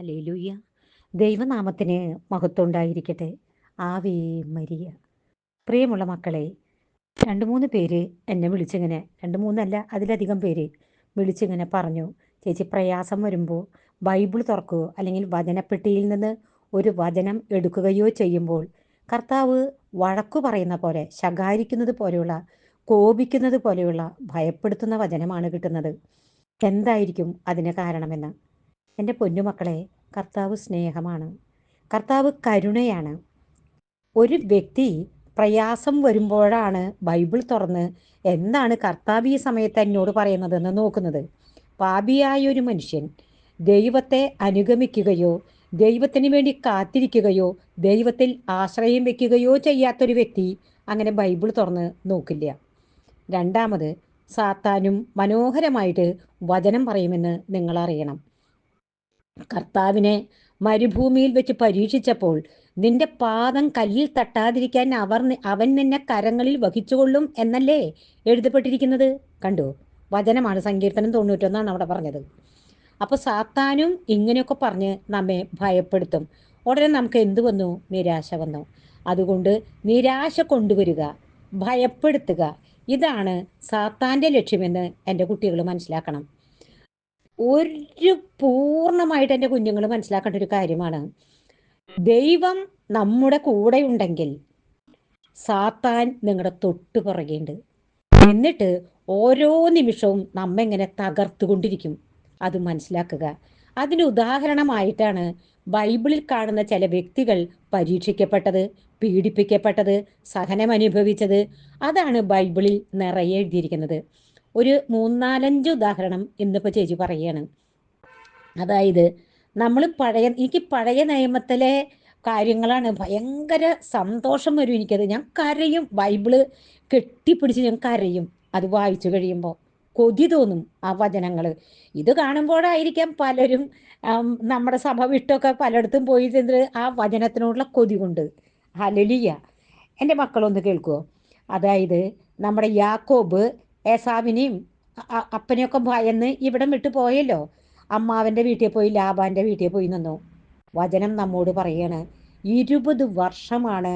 Hallelujah ദൈവനാമത്തിന് മഹത്വം ഉണ്ടായിരിക്കട്ടെ ആവേ മരിയ. പ്രിയമുള്ള മക്കളെ രണ്ട് മൂന്ന് പേര് എന്നെ വിളിച്ചിങ്ങനെ രണ്ട് മൂന്നല്ല അതിലധികം പേര് വിളിച്ചിങ്ങനെ പറഞ്ഞു. ചേച്ചി പ്രയാസം വരുമ്പോൾ ബൈബിൾ തുറക്കുകയോ അല്ലെങ്കിൽ വചനപ്പെട്ടിയിൽ നിന്ന് ഒരു വചനം എടുക്കുകയോ ചെയ്യുമ്പോൾ കർത്താവ് വഴക്കു പറയുന്ന പോലെ ശകാരിക്കുന്നത് പോലെയുള്ള കോപിക്കുന്നത് പോലെയുള്ള ഭയപ്പെടുത്തുന്ന വചനമാണ് കിട്ടുന്നത്. എന്തായിരിക്കും അതിന് കാരണമെന്ന്? എന്റെ പൊന്നുമക്കളെ കർത്താവ് സ്നേഹമാണ്. കർത്താവ് കരുണയാണ്. ഒരു വ്യക്തി പ്രയാസം വരുമ്പോഴാണ് ബൈബിൾ തുറന്ന് എന്താണ് കർത്താവ് ഈ സമയത്ത് എന്നോട് പറയുന്നതെന്ന് നോക്കുന്നത്. പാപിയായ ഒരു മനുഷ്യൻ ദൈവത്തെ അനുഗമിക്കുകയോ ദൈവത്തിന് വേണ്ടി കാത്തിരിക്കുകയോ ദൈവത്തിൽ ആശ്രയം വെക്കുകയോ ചെയ്യാത്തൊരു വ്യക്തി അങ്ങനെ ബൈബിൾ തുറന്ന് നോക്കില്ല. രണ്ടാമത് സാത്താനും മനോഹരമായിട്ട് വചനം പറയുമെന്ന് നിങ്ങൾ അറിയണം കർത്താവിനെ മരുഭൂമിയിൽ വെച്ച് പരീക്ഷിച്ചപ്പോൾ നിന്റെ പാദം കല്ലിൽ തട്ടാതിരിക്കാൻ അവർ അവൻ നിന്നെ കരങ്ങളിൽ വഹിച്ചുകൊള്ളും എന്നല്ലേ എഴുതപ്പെട്ടിരിക്കുന്നത്? കണ്ടു? വചനമാണ് സങ്കീർത്തനം തൊണ്ണൂറ്റൊന്നാണ് അവിടെ പറഞ്ഞത്. അപ്പോൾ സാത്താനും ഇങ്ങനെയൊക്കെ പറഞ്ഞ് നമ്മെ ഭയപ്പെടുത്തും. ഉടനെ നമുക്ക് എന്ത് വന്നു? നിരാശ വന്നു. അതുകൊണ്ട് നിരാശ കൊണ്ടുവരിക ഭയപ്പെടുത്തുക. ഇതാണ് സാത്താന്റെ ലക്ഷ്യമെന്ന് എന്റെ കുട്ടികൾ മനസ്സിലാക്കണം. ഒരു പൂർണമായിട്ട് എന്റെ കുഞ്ഞുങ്ങൾ മനസ്സിലാക്കേണ്ട ഒരു കാര്യമാണ്. ദൈവം നമ്മുടെ കൂടെ ഉണ്ടെങ്കിൽ സാത്താൻ നിങ്ങളുടെ തൊട്ട് പുറകെയുണ്ട്. എന്നിട്ട് ഓരോ നിമിഷവും നമ്മെങ്ങനെ തകർത്തുകൊണ്ടിരിക്കും. അത് മനസ്സിലാക്കുക. അതിന് ഉദാഹരണമായിട്ടാണ് ബൈബിളിൽ കാണുന്ന ചില വ്യക്തികൾ പരീക്ഷിക്കപ്പെട്ടത് പീഡിപ്പിക്കപ്പെട്ടത് സഹനം അനുഭവിച്ചത് അതാണ് ബൈബിളിൽ നിറയെ എഴുതിയിരിക്കുന്നത്. ഒരു മൂന്നാലഞ്ച് ഉദാഹരണം ഇന്നിപ്പോൾ ചേച്ചി പറയുകയാണ് അതായത് നമ്മൾ പഴയ എനിക്ക് പഴയ നിയമത്തിലെ കാര്യങ്ങളാണ് ഭയങ്കര സന്തോഷം വരും എനിക്കത്. ഞാൻ കരയും ബൈബിൾ കെട്ടിപ്പിടിച്ച് ഞാൻ കരയും. അത് വായിച്ചു കഴിയുമ്പോൾ കൊതി തോന്നും ആ വചനങ്ങൾ ഇത് കാണുമ്പോഴായിരിക്കാം പലരും നമ്മുടെ സഭ വിട്ടൊക്കെ പലയിടത്തും പോയി ചെന്ന് ആ വചനത്തിനോടുള്ള കൊതി കൊണ്ട്. ഹലലിയ എന്റെ മക്കളൊന്ന് കേൾക്കുമോ അതായത് നമ്മുടെ യാക്കോബ് ഏസാവിനെയും അപ്പനെയൊക്കെ ഭയന്ന് ഇവിടം വിട്ടു പോയല്ലോ. അമ്മാവന്റെ വീട്ടിൽ പോയി ലാബാന്റെ വീട്ടിൽ പോയി നിന്നു. വചനം നമ്മോട് പറയാണ് ഇരുപത് വർഷമാണ്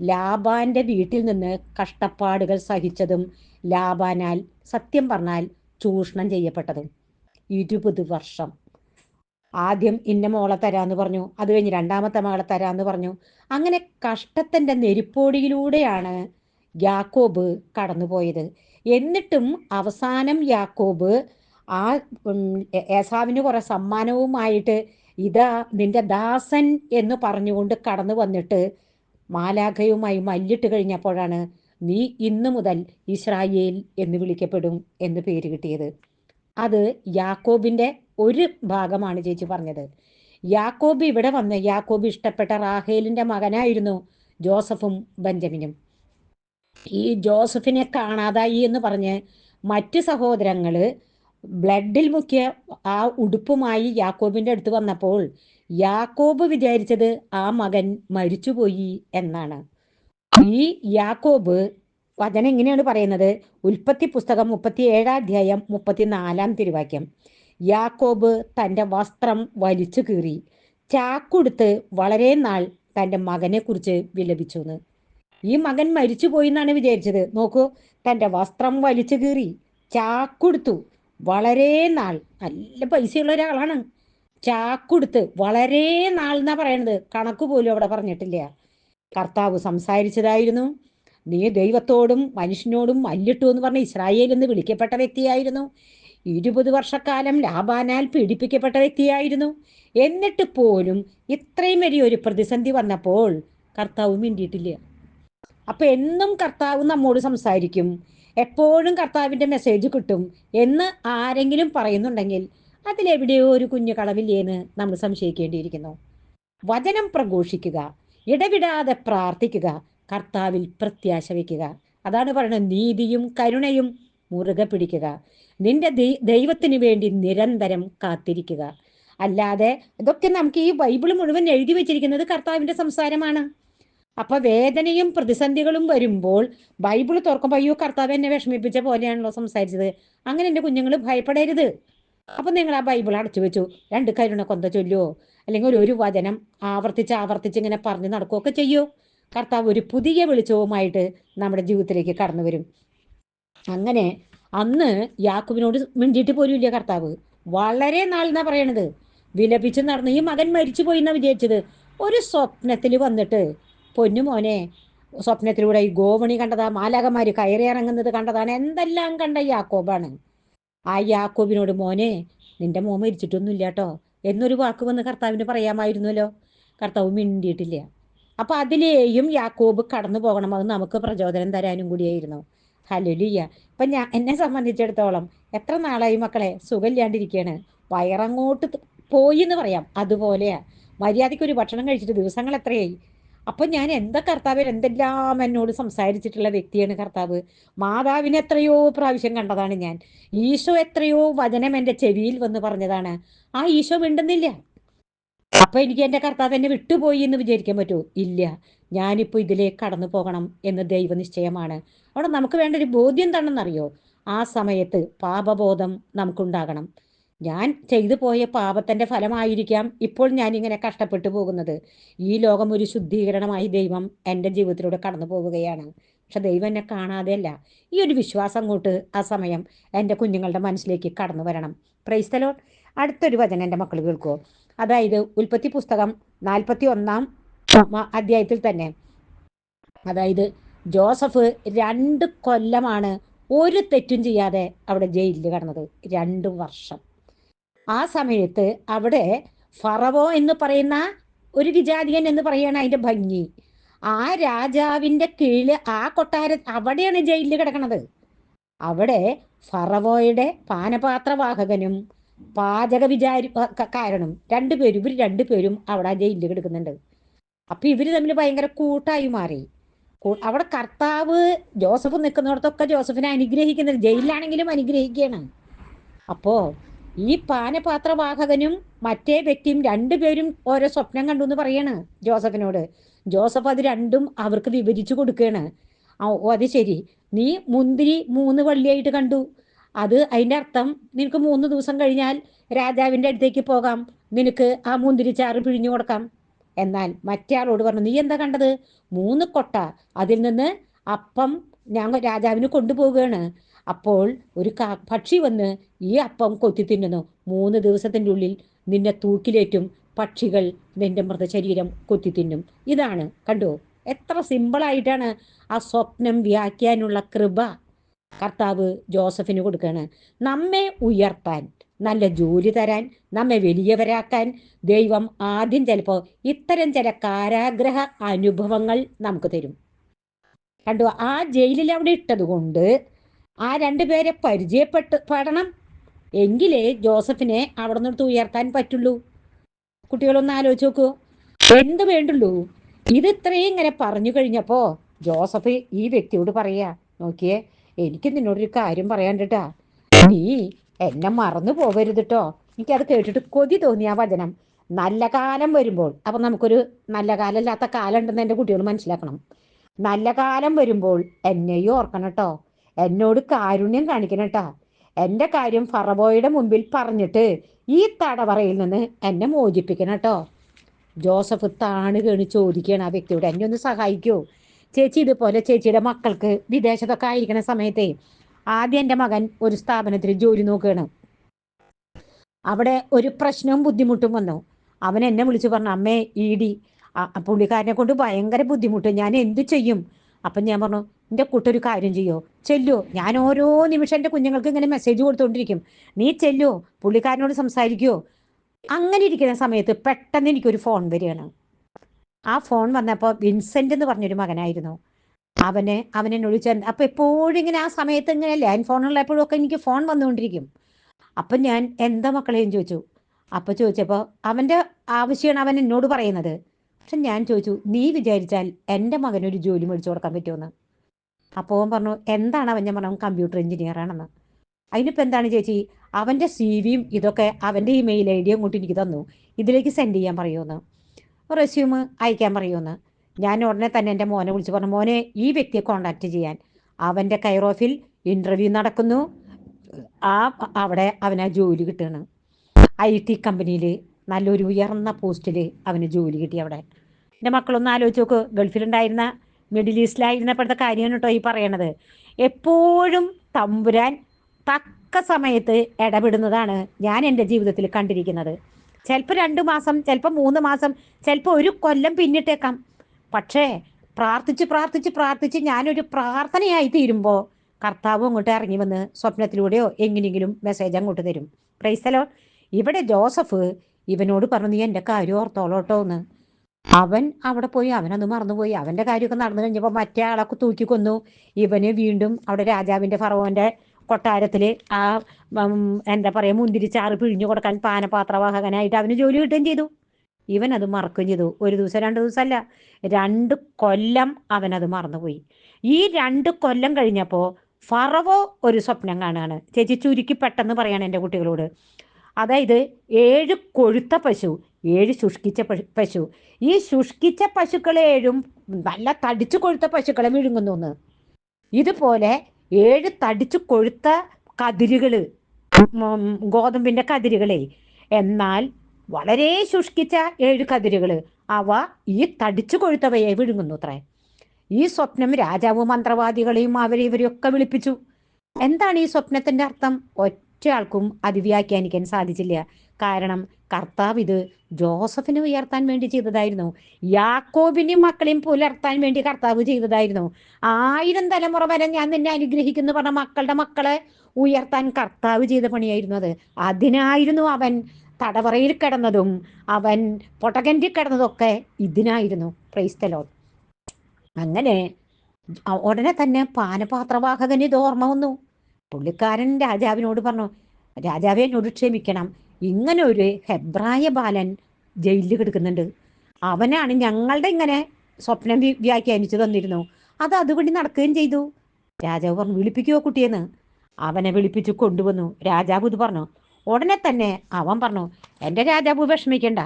ലാബാന്റെ വീട്ടിൽ നിന്ന് കഷ്ടപ്പാടുകൾ സഹിച്ചതും ലാബാനാൽ സത്യം പറഞ്ഞാൽ ചൂഷണം ചെയ്യപ്പെട്ടതും. ഇരുപത് വർഷം. ആദ്യം ഇന്ന മോളെ തരാന്ന് പറഞ്ഞു അത് കഴിഞ്ഞ് രണ്ടാമത്തെ മകളെ തരാന്ന് പറഞ്ഞു. അങ്ങനെ കഷ്ടത്തിന്റെ നെരിപ്പോടിയിലൂടെയാണ് യാക്കോബ് കടന്നുപോയത്. എന്നിട്ടും അവസാനം യാക്കോബ് ആ ഏസാവിന് കുറെ സമ്മാനവുമായിട്ട് ഇതാ നിന്റെ ദാസൻ എന്ന് പറഞ്ഞുകൊണ്ട് കടന്നു വന്നിട്ട് മാലാഖയുമായി മല്ലിട്ട് കഴിഞ്ഞപ്പോഴാണ് നീ ഇന്നു മുതൽ ഇസ്രായേൽ എന്ന് വിളിക്കപ്പെടും എന്ന് പേര് കിട്ടിയത്. അത് യാക്കോബിന്റെ ഒരു ഭാഗമാണ് ചേച്ചി പറഞ്ഞത്. യാക്കോബ് ഇവിടെ വന്ന് യാക്കോബ് ഇഷ്ടപ്പെട്ട റാഹേലിന്റെ മകനായിരുന്നു ജോസഫും ബെഞ്ചമിനും. ഈ ജോസഫിനെ കാണാതായി എന്ന് പറഞ്ഞ് മറ്റ് സഹോദരങ്ങൾ ബ്ലഡിൽ മുക്കിയ ആ ഉടുപ്പുമായി യാക്കോബിന്റെ അടുത്ത് വന്നപ്പോൾ യാക്കോബ് വിചാരിച്ചത് ആ മകൻ മരിച്ചുപോയി എന്നാണ്. ഈ യാക്കോബ് വചനം എങ്ങനെയാണ് പറയുന്നത്? ഉൽപ്പത്തി പുസ്തകം മുപ്പത്തി ഏഴാം അധ്യായം മുപ്പത്തിനാലാം തിരുവാക്യം. യാക്കോബ് തന്റെ വസ്ത്രം വലിച്ചു കീറി. ചാക്കുടുത്ത് വളരെ നാൾ തന്റെ മകനെ കുറിച്ച് വിലപിച്ചു എന്ന് ഈ മകൻ മരിച്ചു പോയി എന്നാണ് വിചാരിച്ചത്. നോക്കൂ തന്റെ വസ്ത്രം വലിച്ചു കീറി ചാക്കുടുത്തു. വളരെ നാൾ നല്ല പൈസയുള്ള ഒരാളാണ്. ചാക്കുടുത്ത് വളരെ നാൾ എന്നാ പറയണത്? കണക്ക് പോലും അവിടെ പറഞ്ഞിട്ടില്ല. കർത്താവ് സംസാരിച്ചതായിരുന്നു. നീ ദൈവത്തോടും മനുഷ്യനോടും മല്ലിട്ടു എന്ന് പറഞ്ഞ ഇസ്രായേൽ എന്ന് വിളിക്കപ്പെട്ട വ്യക്തിയായിരുന്നു. ഇരുപത് വർഷക്കാലം ലാബാനാൽ പീഡിപ്പിക്കപ്പെട്ട വ്യക്തിയായിരുന്നു. എന്നിട്ട് പോലും ഇത്രയും വലിയൊരു പ്രതിസന്ധി വന്നപ്പോൾ കർത്താവ് മിണ്ടിയിട്ടില്ല. അപ്പൊ എന്നും കർത്താവ് നമ്മോട് സംസാരിക്കും. എപ്പോഴും കർത്താവിന്റെ മെസ്സേജ് കിട്ടും എന്ന് ആരെങ്കിലും പറയുന്നുണ്ടെങ്കിൽ അതിലെവിടെയോ ഒരു കുഞ്ഞു കളവില്ലേന്ന് നമ്മൾ സംശയിക്കേണ്ടിയിരിക്കുന്നു. വചനം പ്രഘോഷിക്കുക ഇടവിടാതെ പ്രാർത്ഥിക്കുക കർത്താവിൽ പ്രത്യാശ വയ്ക്കുക. അതാണ് പറയുന്നത് നീതിയും കരുണയും മുറുകെ പിടിക്കുക. നിന്റെ ദൈവത്തിന് വേണ്ടി നിരന്തരം കാത്തിരിക്കുക. അല്ലാതെ ഇതൊക്കെ നമുക്ക് ഈ ബൈബിൾ മുഴുവൻ എഴുതി വെച്ചിരിക്കുന്നത് കർത്താവിന്റെ സംസാരമാണ്. അപ്പൊ വേദനയും പ്രതിസന്ധികളും വരുമ്പോൾ ബൈബിൾ തുറക്കുമ്പോൾ അയ്യോ കർത്താവ് എന്നെ വിഷമിപ്പിച്ച പോലെയാണല്ലോ സംസാരിച്ചത്. അങ്ങനെ എന്റെ കുഞ്ഞുങ്ങൾ ഭയപ്പെടരുത്. അപ്പൊ നിങ്ങൾ ആ ബൈബിൾ അടച്ചു വെച്ചു. രണ്ട് കരുണ കൊന്ത ചൊല്ലുവോ? അല്ലെങ്കിൽ ഒരു- ഒരു വചനം ആവർത്തിച്ച് ആവർത്തിച്ച് ഇങ്ങനെ പറഞ്ഞ് നടക്കുകയൊക്കെ ചെയ്യൂ? കർത്താവ് ഒരു പുതിയ വെളിച്ചവുമായിട്ട് നമ്മുടെ ജീവിതത്തിലേക്ക് കടന്നു വരും. അങ്ങനെ അന്ന് യാക്കുവിനോട് മിണ്ടിയിട്ട് പോലുമില്ല കർത്താവ്. വളരെ നാൾ എന്നാ പറയണത്? വിലപിച്ച് നടന്നു ഈ മകൻ മരിച്ചു പോയി എന്നാ വിചാരിച്ചത്? ഒരു സ്വപ്നത്തിൽ വന്നിട്ട് പൊന്നു മോനെ സ്വപ്നത്തിലൂടെ ഈ ഗോവണി കണ്ടതാ മാലാകന്മാർ കയറി ഇറങ്ങുന്നത് കണ്ടതാണ് എന്തെല്ലാം കണ്ട യാക്കോബാണ്. ആ യാക്കോബിനോട് മോനെ നിന്റെ മോൻ മരിച്ചിട്ടൊന്നുമില്ല കേട്ടോ എന്നൊരു വാക്ക് വന്ന് കർത്താവിന് പറയാമായിരുന്നല്ലോ. കർത്താവ് മിണ്ടിയിട്ടില്ല. അപ്പൊ അതിലേയും യാക്കോബ് കടന്നു പോകണം അത് നമുക്ക് പ്രചോദനം തരാനും കൂടിയായിരുന്നു. ഹലുലിയ ഇപ്പൊ ഞാൻ എന്നെ സംബന്ധിച്ചിടത്തോളം എത്ര നാളായി മക്കളെ സുഖമില്ലാണ്ടിരിക്കുകയാണ് വയറങ്ങോട്ട് പോയി എന്ന് പറയാം. അതുപോലെയാ. മര്യാദയ്ക്ക് ഒരു ഭക്ഷണം കഴിച്ചിട്ട് ദിവസങ്ങൾ എത്രയായി അപ്പൊ ഞാൻ എന്താ കർത്താവ് എന്തെല്ലാം എന്നോട് സംസാരിച്ചിട്ടുള്ള വ്യക്തിയാണ് കർത്താവ്? മാതാവിനെ എത്രയോ പ്രാവശ്യം കണ്ടതാണ് ഞാൻ. ഈശോ എത്രയോ വചനം എന്റെ ചെവിയിൽ വന്ന് പറഞ്ഞതാണ്. ആ ഈശോ മിണ്ടുന്നില്ല. അപ്പൊ എനിക്ക് എന്റെ കർത്താവ് എന്നെ വിട്ടുപോയി എന്ന് വിചാരിക്കാൻ പറ്റുമോ ഇല്ല. ഞാനിപ്പോൾ ഇതിലേക്ക് കടന്നു പോകണം എന്ന് ദൈവനിശ്ചയമാണ്. അവിടെ നമുക്ക് വേണ്ട ഒരു ബോധ്യം എന്താണെന്നറിയോ? ആ സമയത്ത് പാപബോധം നമുക്കുണ്ടാകണം. ഞാൻ ചെയ്തു പോയ പാപത്തിന്റെ ഫലമായിരിക്കാം ഇപ്പോൾ ഞാൻ ഇങ്ങനെ കഷ്ടപ്പെട്ടു പോകുന്നത്. ഈ ലോകം ഒരു ശുദ്ധീകരണമായി ദൈവം എന്റെ ജീവിതത്തിലൂടെ കടന്നു പോവുകയാണ്. പക്ഷെ ദൈവം എന്നെ കാണാതെയല്ല. ഈ ഒരു വിശ്വാസം കൊണ്ട് ആ സമയം എന്റെ കുഞ്ഞുങ്ങളുടെ മനസ്സിലേക്ക് കടന്നു വരണം. പ്രൈസ്തലോ അടുത്തൊരു വചനം എന്റെ മക്കൾ കേൾക്കുമോ അതായത് ഉൽപ്പത്തി പുസ്തകം നാൽപ്പത്തി ഒന്നാം അധ്യായത്തിൽ തന്നെ. അതായത് ജോസഫ് രണ്ട് കൊല്ലമാണ് ഒരു തെറ്റും ചെയ്യാതെ അവിടെ ജയിലിൽ കടന്നത്. രണ്ട് വർഷം. ആ സമയത്ത് അവിടെ ഫറവോ എന്ന് പറയുന്ന ഒരു വിജാതിയൻ എന്ന് പറയുകയാണ് അതിന്റെ ഭംഗി. ആ രാജാവിന്റെ കീഴിൽ ആ കൊട്ടാര അവിടെയാണ് ജയിലിൽ കിടക്കുന്നത് അവിടെ ഫറവോയുടെ പാനപാത്രവാഹകനും പാചക വിചാരി കാരണം രണ്ടുപേരും ഇവർ രണ്ടുപേരും അവിടെ ജയിലിൽ കിടക്കുന്നുണ്ട്. അപ്പൊ ഇവർ തമ്മിൽ ഭയങ്കര കൂട്ടായി മാറി. അവിടെ കർത്താവ് ജോസഫ് നിൽക്കുന്നിടത്തൊക്കെ ജോസഫിനെ അനുഗ്രഹിക്കുന്നുണ്ട് ജയിലിലാണെങ്കിലും അനുഗ്രഹിക്കുകയാണ്. അപ്പോ ഈ പാനപാത്രവാഹകനും മറ്റേ വ്യക്തിയും രണ്ടുപേരും ഓരോ സ്വപ്നം കണ്ടു എന്ന് പറയാണ് ജോസഫിനോട്. ജോസഫ് അത് രണ്ടും അവർക്ക് വിഭജിച്ചു കൊടുക്കുകയാണ്. ഓ അത് ശരി. നീ മുന്തിരി മൂന്ന് വള്ളിയായിട്ട് കണ്ടു. അത് അതിന്റെ അർത്ഥം നിനക്ക് മൂന്ന് ദിവസം കഴിഞ്ഞാൽ രാജാവിന്റെ അടുത്തേക്ക് പോകാം. നിനക്ക് ആ മുന്തിരി ചാറ് പിഴിഞ്ഞു കൊടുക്കാം. എന്നാൽ മറ്റേ ആളോട് പറഞ്ഞു നീ എന്താ കണ്ടത്? മൂന്ന് കൊട്ട. അതിൽ നിന്ന് അപ്പം ഞാൻ രാജാവിന് കൊണ്ടുപോവുകയാണ്. അപ്പോൾ ഒരു പക്ഷി വന്ന് ഈ അപ്പം കൊത്തി തിന്നുന്നു. മൂന്ന് ദിവസത്തിന്റെ ഉള്ളിൽ നിന്നെ തൂക്കിലേറ്റും പക്ഷികൾ നിന്റെ മൃതശരീരം കൊത്തി തിന്നും. ഇതാണ് കണ്ടോ? എത്ര സിമ്പിളായിട്ടാണ് ആ സ്വപ്നം വ്യാഖ്യാനുള്ള കൃപ കർത്താവ് ജോസഫിന് കൊടുക്കുകയാണ്. നമ്മെ ഉയർത്താൻ നല്ല ജോലി തരാൻ നമ്മെ വലിയവരാക്കാൻ ദൈവം ആദ്യം ചിലപ്പോൾ ഇത്തരം ചില കാരാഗ്രഹ അനുഭവങ്ങൾ നമുക്ക് തരും. കണ്ടു? ആ ജയിലിൽ അവിടെ ഇട്ടത് കൊണ്ട് ആ രണ്ടുപേരെ പരിചയപ്പെട്ട് പെടണം. എങ്കിലേ ജോസഫിനെ അവിടെ നിന്ന് ഉയർത്താൻ പറ്റുള്ളൂ. കുട്ടികളൊന്ന് ആലോചിച്ച് നോക്കൂ. എന്ത് വേണ്ടുള്ളൂ? ഇത് ഇത്രയും ഇങ്ങനെ പറഞ്ഞു കഴിഞ്ഞപ്പോ ജോസഫ് ഈ വ്യക്തിയോട് പറയാ നോക്കിയേ എനിക്ക് നിന്നോടൊരു കാര്യം പറയാണ്ടിട്ടാ നീ എന്നെ മറന്നു പോവരുത് കേട്ടോ എനിക്കത് കേട്ടിട്ട് കൊതി തോന്നി ആ വചനം. നല്ല കാലം വരുമ്പോൾ അപ്പൊ നമുക്കൊരു നല്ല കാലം ഇല്ലാത്ത കാലം ഉണ്ടെന്ന് എന്റെ കുട്ടികൾ മനസ്സിലാക്കണം. നല്ല കാലം വരുമ്പോൾ എന്നെയും ഓർക്കണം കേട്ടോ എന്നോട് കാരുണ്യം കാണിക്കണം കേട്ടാ എന്റെ കാര്യം ഫറബോയുടെ മുമ്പിൽ പറഞ്ഞിട്ട് ഈ തടവറയിൽ നിന്ന് എന്നെ മോചിപ്പിക്കണം കേട്ടോ ജോസഫ് താണ് കേണി ചോദിക്കുകയാണ് ആ വ്യക്തിയോട്. എന്നെ ഒന്ന് സഹായിക്കൂ. ചേച്ചി ഇതുപോലെ ചേച്ചിയുടെ മക്കൾക്ക് വിദേശത്തൊക്കെ ആയിരിക്കുന്ന സമയത്തെ ആദ്യം എന്റെ മകൻ ഒരു സ്ഥാപനത്തിൽ ജോലി നോക്കുകയാണ്. അവിടെ ഒരു പ്രശ്നവും ബുദ്ധിമുട്ടും വന്നു. അവൻ എന്നെ വിളിച്ചു പറഞ്ഞു അമ്മേ ഇ ഡി പുള്ളിക്കാരനെ കൊണ്ട് ഭയങ്കര ബുദ്ധിമുട്ട്. ഞാൻ എന്തു ചെയ്യും? അപ്പം ഞാൻ പറഞ്ഞു എന്റെ കുട്ടൊരു കാര്യം ചെയ്യോ? ചെല്ലോ. ഞാൻ ഓരോ നിമിഷം എന്റെ കുഞ്ഞുങ്ങൾക്ക് ഇങ്ങനെ മെസ്സേജ് കൊടുത്തുകൊണ്ടിരിക്കും നീ ചെല്ലോ. പുള്ളിക്കാരനോട് സംസാരിക്കുമോ അങ്ങനെ ഇരിക്കുന്ന സമയത്ത് പെട്ടെന്ന് എനിക്കൊരു ഫോൺ വരികയാണ്. ആ ഫോൺ വന്നപ്പോൾ വിൻസെന്റ് എന്ന് പറഞ്ഞൊരു മകനായിരുന്നു. അവനെ അവനെന്നെ അപ്പോൾ അപ്പൊ എപ്പോഴും ഇങ്ങനെ ആ സമയത്ത് ഇങ്ങനെ ലാൻഡ് ഫോണുള്ളപ്പോഴും ഒക്കെ എനിക്ക് ഫോൺ വന്നുകൊണ്ടിരിക്കും. അപ്പം ഞാൻ എന്താ മക്കളെയും ചോദിച്ചു. അപ്പോൾ ചോദിച്ചപ്പോൾ അവന്റെ ആവശ്യമാണ് അവൻ എന്നോട് പറയുന്നത്. പക്ഷെ ഞാൻ ചോദിച്ചു നീ വിചാരിച്ചാൽ എന്റെ മകനൊരു ജോലി മേടിച്ചു കൊടുക്കാൻ പറ്റുമെന്ന്? അപ്പോൾ അവൻ പറഞ്ഞു എന്താണ് അവൻ? ഞാൻ പറഞ്ഞു കമ്പ്യൂട്ടർ എഞ്ചിനീയർ ആണെന്ന്. അതിനിപ്പോൾ എന്താണ് ചേച്ചി? അവന്റെ സി വിയും ഇതൊക്കെ അവന്റെ ഇമെയിൽ ഐ ഡിയും കൂട്ടി എനിക്ക് തന്നു. ഇതിലേക്ക് സെൻഡ് ചെയ്യാൻ പറയുമെന്ന്. റെസ്യൂം അയക്കാൻ പറയുമെന്ന്. ഞാൻ ഉടനെ തന്നെ എന്റെ മോനെ വിളിച്ച് പറഞ്ഞു മോനെ ഈ വ്യക്തിയെ കോണ്ടാക്ട് ചെയ്യാൻ. അവന്റെ കൈറോഫിൽ ഇന്റർവ്യൂ നടക്കുന്നു. ആ അവിടെ അവനാ ജോലി കിട്ടുകയാണ്. ഐ ടി കമ്പനിയിൽ നല്ലൊരു ഉയർന്ന പോസ്റ്റിൽ അവന് ജോലി കിട്ടി അവിടെ. എന്റെ മക്കളൊന്ന് ആലോചിച്ച് നോക്ക്. ഗൾഫിലുണ്ടായിരുന്ന മിഡിൽ ഈസ്റ്റിലായിരുന്നപ്പോഴത്തെ കാര്യമാണ് കേട്ടോ ഈ പറയണത്. എപ്പോഴും തമ്പുരാൻ തക്ക സമയത്ത് ഇടപെടുന്നതാണ് ഞാൻ എന്റെ ജീവിതത്തിൽ കണ്ടിരിക്കുന്നത്. ചിലപ്പോൾ രണ്ട് മാസം ചിലപ്പോൾ മൂന്ന് മാസം ചിലപ്പോൾ ഒരു കൊല്ലം പിന്നിട്ടേക്കാം. പക്ഷേ പ്രാർത്ഥിച്ച് പ്രാർത്ഥിച്ച് പ്രാർത്ഥിച്ച് ഞാനൊരു പ്രാർത്ഥനയായി തീരുമ്പോൾ കർത്താവ് അങ്ങോട്ട് ഇറങ്ങി വന്ന് സ്വപ്നത്തിലൂടെയോ എങ്ങനെയെങ്കിലും മെസ്സേജ് അങ്ങോട്ട് തരും. പ്രൈസലോ ഇവിടെ ജോസഫ് ഇവനോട് പറഞ്ഞു നീ എന്റെ കാര്യം ഓർത്തോളോട്ടോ എന്ന്. അവൻ അവിടെ പോയി അവനത് മറന്നുപോയി. അവന്റെ കാര്യമൊക്കെ നടന്നു കഴിഞ്ഞപ്പോൾ മറ്റേ ആളൊക്കെ തൂക്കിക്കൊന്നു ഇവന് വീണ്ടും അവിടെ രാജാവിന്റെ ഫറവോന്റെ കൊട്ടാരത്തിൽ ആ എന്താ പറയുക മുന്തിരിച്ചാറ് പിഴിഞ്ഞു കൊടുക്കാൻ പാനപാത്രവാഹകനായിട്ട് അവന് ജോലി കിട്ടുകയും ചെയ്തു. ഇവൻ അത് മറക്കുകയും ചെയ്തു. ഒരു ദിവസം രണ്ട് ദിവസമല്ല രണ്ട് കൊല്ലം അവനത് മറന്നുപോയി. ഈ രണ്ട് കൊല്ലം കഴിഞ്ഞപ്പോൾ ഫറവോ ഒരു സ്വപ്നം കാണുകയാണ്. ചേച്ചി ചുരുക്കി പെട്ടെന്ന് പറയാണ് എന്റെ കുട്ടികളോട് അതായത് ഏഴ് കൊഴുത്ത പശു ഏഴ് ശുഷ്കിച്ച പശു- ഈ ശുഷ്കിച്ച പശുക്കളെ ഏഴും നല്ല തടിച്ചു കൊഴുത്ത പശുക്കളെ വിഴുങ്ങുന്നു എന്ന്. ഇതുപോലെ ഏഴ് തടിച്ചു കൊഴുത്ത കതിരുകൾ ഗോതമ്പിന്റെ കതിരുകളെ. എന്നാൽ വളരെ ശുഷ്കിച്ച ഏഴ് കതിരുകൾ അവ ഈ തടിച്ചു കൊഴുത്തവയെ വിഴുങ്ങുന്നു അത്രേ. ഈ സ്വപ്നം രാജാവ് മന്ത്രവാദികളെയും അവരെ ഇവരെയൊക്കെ വിളിപ്പിച്ചു. എന്താണ് ഈ സ്വപ്നത്തിന്റെ അർത്ഥം? ഒറ്റയാൾക്കും അത് വ്യാഖ്യാനിക്കാൻ സാധിച്ചില്ല. കാരണം കർത്താവ് ഇത് ജോസഫിനെ ഉയർത്താൻ വേണ്ടി ചെയ്തതായിരുന്നു. യാക്കോബിനെയും മക്കളെയും പുലർത്താൻ വേണ്ടി കർത്താവ് ചെയ്തതായിരുന്നു. ആയിരം തലമുറ വരെ ഞാൻ നിന്നെ അനുഗ്രഹിക്കുന്നു പറഞ്ഞ മക്കളുടെ മക്കളെ ഉയർത്താൻ കർത്താവ് ചെയ്ത പണിയായിരുന്നു അത്. അതിനായിരുന്നു അവൻ തടവറയിൽ കിടന്നതും അവൻ പൊട്ടകന്റിൽ കിടന്നതൊക്കെ ഇതിനായിരുന്നു. ക്രൈസ്തലോ അങ്ങനെ ഉടനെ തന്നെ പാനപാത്രവാഹകന് ഇത് ഓർമ്മ വന്നു. പുള്ളിക്കാരൻ രാജാവിനോട് പറഞ്ഞു രാജാവെ എന്നോട് ക്ഷമിക്കണം. ഇങ്ങനെ ഒരു ഹെബ്രായ ബാലൻ ജയിലിൽ കിടക്കുന്നുണ്ട്. അവനാണ് ഞങ്ങളുടെ ഇങ്ങനെ സ്വപ്നം വ്യാഖ്യാനിച്ചു തന്നിരുന്നു. അത് അതുകൊണ്ട് നടക്കുകയും ചെയ്തു. രാജാവ് പറഞ്ഞു വിളിപ്പിക്കുവോ കുട്ടിയെന്ന്? അവനെ വിളിപ്പിച്ച് കൊണ്ടുവന്നു. രാജാവ് ഇത് പറഞ്ഞു ഉടനെ തന്നെ അവൻ പറഞ്ഞു എന്റെ രാജാവ് വിഷമിക്കണ്ട.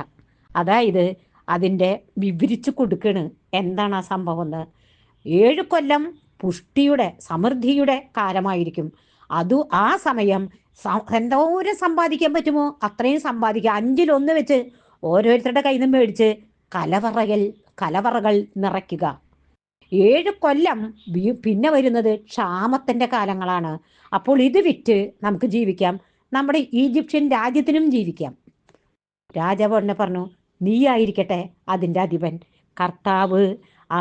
അതായത് അതിന്റെ വിവരിച്ചു കൊടുക്കണ്. എന്താണ് ആ സംഭവം എന്ന്. ഏഴ് കൊല്ലം പുഷ്ടിയുടെ സമൃദ്ധിയുടെ കാലമായിരിക്കും. അതു ആ സമയം എന്തോരം സമ്പാദിക്കാൻ പറ്റുമോ? അത്രയും സമ്പാദിക്കുക. അഞ്ചിലൊന്ന് വെച്ച് ഓരോരുത്തരുടെ കയ്യിൽ നിന്ന് മേടിച്ച് കലവറകൾ കലവറകൾ നിറയ്ക്കുക. ഏഴ് കൊല്ലം പിന്നെ വരുന്നത് ക്ഷാമത്തിന്റെ കാലങ്ങളാണ്. അപ്പോൾ ഇത് വിറ്റ് നമുക്ക് ജീവിക്കാം. നമ്മുടെ ഈജിപ്ഷ്യൻ രാജ്യത്തിനും ജീവിക്കാം. രാജാവ് ഉടനെ പറഞ്ഞു നീ ആയിരിക്കട്ടെ അതിന്റെ അധിപൻ. കർത്താവ് ആ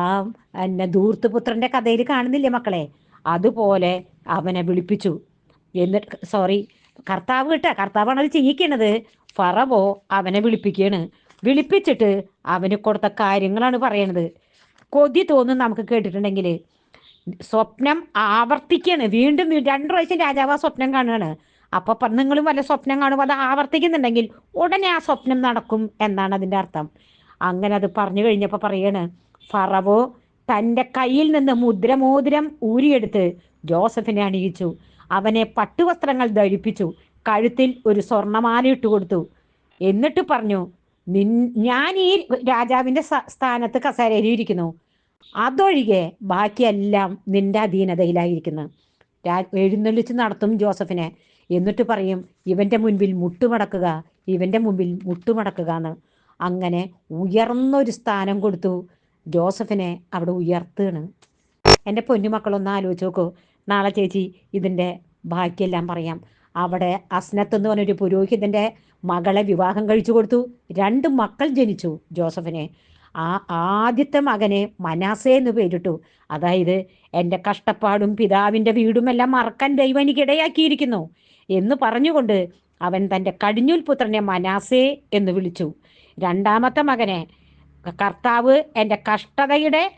എന്നെ ധൂർത്തുപുത്രന്റെ കഥയിൽ കാണുന്നില്ലേ മക്കളെ? അതുപോലെ അവനെ വിളിപ്പിച്ചു. എന്നിട്ട് സോറി കർത്താവ് കേട്ട കർത്താവാണ് അത് ചെയ്യിക്കണത്. ഫറവോ അവനെ വിളിപ്പിക്കുകയാണ് വിളിപ്പിച്ചിട്ട് അവന് കൊടുത്ത കാര്യങ്ങളാണ് പറയണത്. കൊതി തോന്നും നമുക്ക് കേട്ടിട്ടുണ്ടെങ്കിൽ. സ്വപ്നം ആവർത്തിക്കാണ്. വീണ്ടും വീ- രണ്ടു പ്രാവശ്യം രാജാവ് ആ സ്വപ്നം കാണുകയാണ്. അപ്പൊ നിങ്ങളും വല്ല സ്വപ്നം കാണുമ്പോൾ അത് ആവർത്തിക്കുന്നുണ്ടെങ്കിൽ ഉടനെ ആ സ്വപ്നം നടക്കും എന്നാണ് അതിന്റെ അർത്ഥം. അങ്ങനെ അത് പറഞ്ഞു കഴിഞ്ഞപ്പോൾ പറയാണ് ഫറവോ തന്റെ കയ്യിൽ നിന്ന് മുദ്രമോതിരം ഊരിയെടുത്ത് ജോസഫിനെ അണിയിച്ചു. അവനെ പട്ടുവസ്ത്രങ്ങൾ ധരിപ്പിച്ചു. കഴുത്തിൽ ഒരു സ്വർണമാല ഇട്ടു കൊടുത്തു എന്നിട്ട് പറഞ്ഞു നിൻ ഞാൻ ഈ രാജാവിന്റെ സ്ഥാനത്ത് കസേരയിൽ ഇരിക്കുന്നു അതൊഴികെ ബാക്കിയെല്ലാം നിന്റെ അധീനതയിലായിരിക്കുന്നു. എഴുന്നള്ളിച്ച് നടത്തും ജോസഫിനെ. എന്നിട്ട് പറയും ഇവന്റെ മുൻപിൽ മുട്ടുമടക്കുക ഇവന്റെ മുമ്പിൽ മുട്ടുമടക്കുക എന്ന്. അങ്ങനെ ഉയർന്നൊരു സ്ഥാനം കൊടുത്തു. ജോസഫിനെ അവിടെ ഉയർത്തുകയാണ്. എന്റെ പൊന്നുമക്കളൊന്ന് ആലോചിച്ച് നോക്കൂ. നാളെ ചേച്ചി ഇതിന്റെ ബാക്കിയെല്ലാം പറയാം. അവിടെ അസ്നത്ത് എന്ന് പറഞ്ഞൊരു പുരോഹിതന്റെ മകളെ വിവാഹം കഴിച്ചു കൊടുത്തു. രണ്ട് മക്കൾ ജനിച്ചു ജോസഫിനെ. ആ ആദ്യത്തെ മകനെ മനാസെ എന്ന് പേരിട്ടു. അതായത് എന്റെ കഷ്ടപ്പാടും പിതാവിന്റെ വീടുമെല്ലാം മറക്കാൻ ദൈവം എനിക്കിടയാക്കിയിരിക്കുന്നു എന്ന് പറഞ്ഞുകൊണ്ട് അവൻ തന്റെ കടിഞ്ഞൂൽ പുത്രനെ മനാസെ എന്ന് വിളിച്ചു. രണ്ടാമത്തെ മകനെ കർത്താവ് എന്റെ കഷ്ടതയുടെ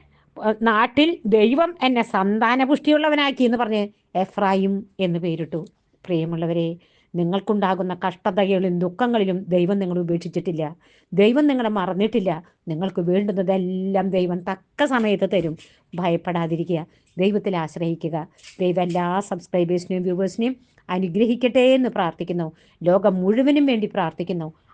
നാട്ടിൽ ദൈവം എന്നെ സന്താനപുഷ്ടിയുള്ളവനാക്കി എന്ന് പറഞ്ഞ് എഫ്രായിം എന്ന് പേരിട്ടു. പ്രിയമുള്ളവരെ നിങ്ങൾക്കുണ്ടാകുന്ന കഷ്ടതകളിലും ദുഃഖങ്ങളിലും ദൈവം നിങ്ങൾ ഉപേക്ഷിച്ചിട്ടില്ല. ദൈവം നിങ്ങളെ മറന്നിട്ടില്ല. നിങ്ങൾക്ക് വേണ്ടുന്നതെല്ലാം ദൈവം തക്ക സമയത്ത് തരും. ഭയപ്പെടാതിരിക്കുക. ദൈവത്തിൽ ആശ്രയിക്കുക. ദൈവം എല്ലാ സബ്സ്ക്രൈബേഴ്സിനെയും വ്യൂവേഴ്സിനെയും അനുഗ്രഹിക്കട്ടെ എന്ന് പ്രാർത്ഥിക്കുന്നു. ലോകം മുഴുവനും വേണ്ടി പ്രാർത്ഥിക്കുന്നു.